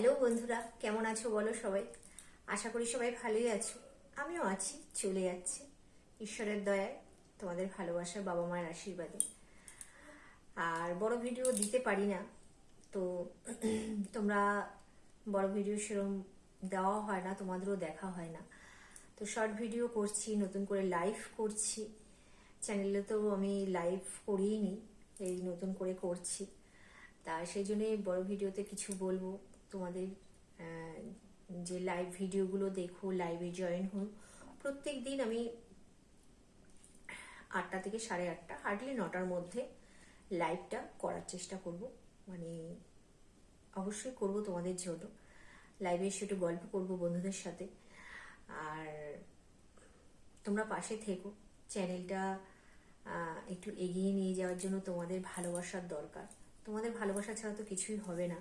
Hello বন্ধুরা, কেমন আছো বলো সবাই? আশা করি সবাই ভালোই আছো। আমিও আছি, চলে যাচ্ছে। ঈশ্বরের দয়ায় তোমাদের ভালোবাসা বাবা মায়ের আশীর্বাদে। আর বড় ভিডিও দিতে পারি না, তো তোমরা বড় ভিডিও সেরকম দেওয়া হয় না, তোমাদেরও দেখা হয় না। তো শর্ট ভিডিও করছি, নতুন করে লাইভ করছি। চ্যানেলে তো আমি লাইভ করিই নি এই নতুন করে করছি। তা সেই জন্যে বড় ভিডিওতে কিছু বলব। তোমাদের যে লাইভ ভিডিওগুলো দেখো লাইভে জয়েন হো প্রত্যেক দিন আমি আটটা থেকে সাড়ে আটটা হার্ডলি নটার মধ্যে লাইভটা করার চেষ্টা করব। মানে অবশ্যই করব তোমাদের জন্য। লাইভে এসে একটু গল্প করব বন্ধুদের সাথে। আর তোমরা পাশে থেকো। চ্যানেলটা একটু এগিয়ে নিয়ে যাওয়ার জন্য তোমাদের ভালোবাসার দরকার। তোমাদের ভালোবাসা ছাড়া তো কিছুই হবে না।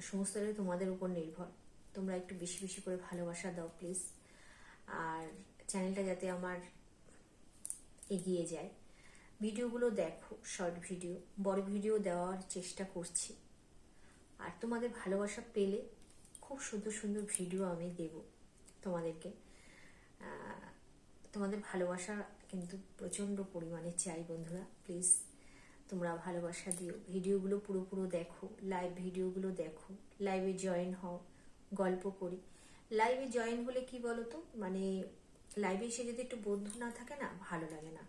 সমস্তটাই তোমাদের উপর নির্ভর। তোমরা একটু বেশি বেশি করে ভালোবাসা দাও প্লিজ আর চ্যানেলটা যাতে আমার এগিয়ে যায়। ভিডিওগুলো দেখো শর্ট ভিডিও বড় ভিডিও দেওয়ার চেষ্টা করছি। আর তোমাদের ভালোবাসা পেলে খুব সুন্দর সুন্দর ভিডিও আমি দেব তোমাদেরকে। তোমাদের ভালোবাসা কিন্তু প্রচণ্ড পরিমাণে চাই বন্ধুরা প্লিজ তোমরা ভালোবাসা দিও। ভিডিওগুলো পুরো পুরো দেখো লাইভ ভিডিওগুলো দেখো। লাইভে জয়েন হও, গল্প করি। লাইভে জয়েন হলে কি বলো তো মানে লাইভে এসে যদি একটু বন্ধু না থাকে না, ভালো লাগে না।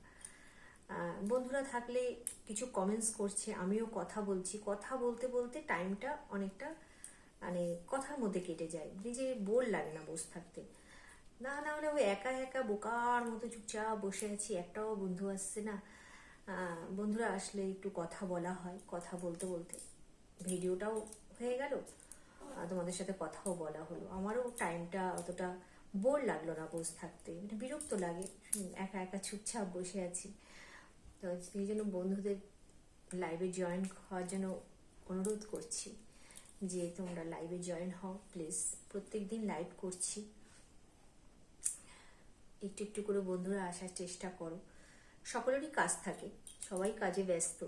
বন্ধুরা থাকলে কিছু কমেন্টস করছে, আমিও কথা বলছি। কথা বলতে বলতে টাইমটা অনেকটা মানে কথার মধ্যে কেটে যায়। নিজে বোর লাগে না বসে থাকতে। না না হলে ওই একা একা বোকার মতো চুপচাপ বসে আছি, একটাও বন্ধু আসছে না। বন্ধুরা, আসলে একটু কথা বলা হয়। কথা বলতে বলতে ভিডিওটাও হয়ে গেল তোমাদের সাথে কথাও বলা হলো। আমারও টাইমটা অতটা বোর লাগল না বসে থাকতে। মানে বিরক্ত লাগে একা একা চুপচাপ বসে আছি। তো সেই জন্য বন্ধুদের লাইভে জয়েন হওয়ার জন্য অনুরোধ করছি যে তোমরা লাইভে জয়েন হও প্লিজ প্রত্যেক দিন লাইভ করছি। একটু একটু করে বন্ধুরা আসার চেষ্টা করো। সকলেরই কাজ থাকে, সবাই কাজে ব্যস্ত।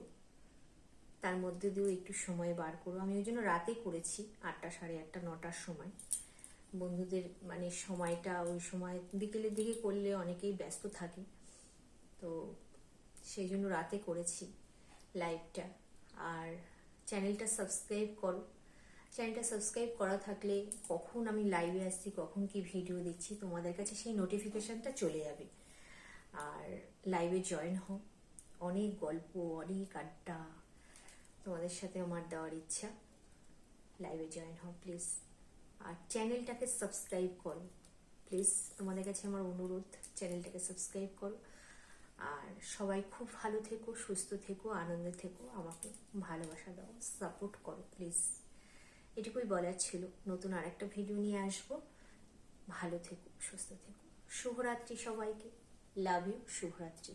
তার মধ্যে দিয়েও একটু সময় বার করো। আমি ওই জন্য রাতে করেছি আটটা সাড়ে আটটা, নটার সময়। বন্ধুদের মানে সময়টা ওই সময় বিকেলের দিকে করলে অনেকেই ব্যস্ত থাকে। তো সেই জন্য রাতে করেছি লাইভটা। আর চ্যানেলটা সাবস্ক্রাইব করো। চ্যানেলটা সাবস্ক্রাইব করা থাকলে কখন আমি লাইভে আসছি, কখন কি ভিডিও দিচ্ছি তোমাদের কাছে সেই নোটিফিকেশনটা চলে যাবে। আর লাইভে জয়েন হও অনেক গল্প, অনেক আড্ডা। তোমাদের সাথে আমার দেওয়ার ইচ্ছা। লাইভে জয়েন হও প্লিজ আর চ্যানেলটাকে সাবস্ক্রাইব করো। প্লিজ তোমাদের কাছে আমার অনুরোধ চ্যানেলটাকে সাবস্ক্রাইব করো। আর সবাই খুব ভালো থেকো, সুস্থ থেকো, আনন্দে থেকো, আমাকে ভালোবাসা দাও সাপোর্ট করো প্লিজ এটুকুই বলার ছিল। নতুন আরেকটা ভিডিও নিয়ে আসব। ভালো থেকো, সুস্থ থেকো। শুভরাত্রি সবাইকে। লাভ ইউ শুভরাত্রি